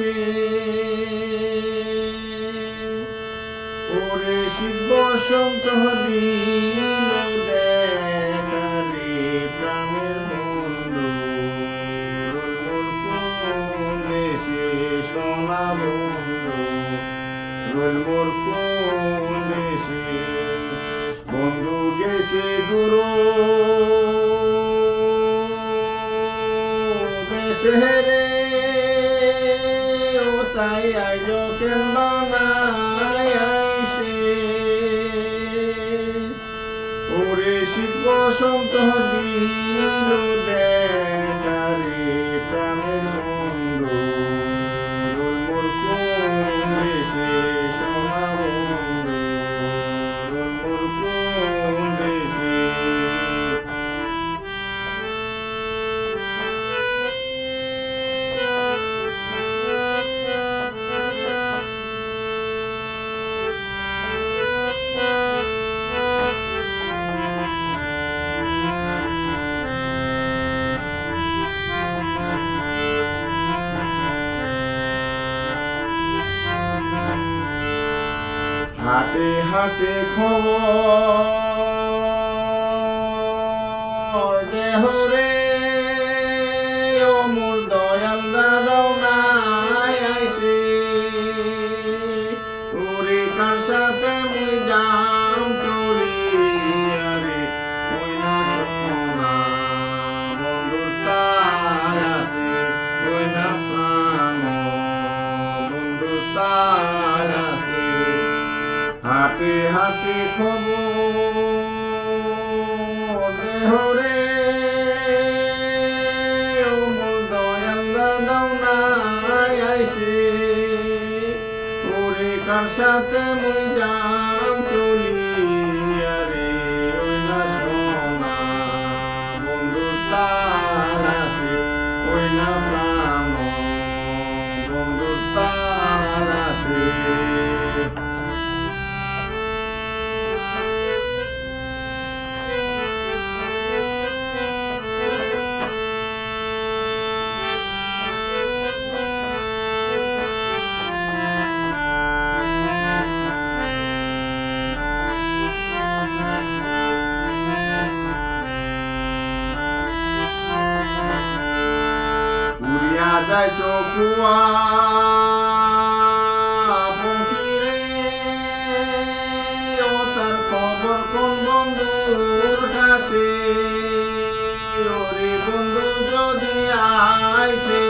আছে। ওরে শিব বসন্ত দিল দেখারে প্রাণের মন্দ রোল মোর কোন সোনা বন্ধ রোল মোর কোন তাই আইজ কেন বানায় আইসে ওরে শীত বসন্ত দিল হাটে হাটে খবর। দেহ রে দয়াল দাদাও নাই আইসে কার সাথে যাম সাথে মুই যাম উড়িয়া যায় চকুয়া পঙ্খিরে ও তার খবর কোন বন্ধুর কাছে? ওরে বন্ধু যদি আইসে ভাই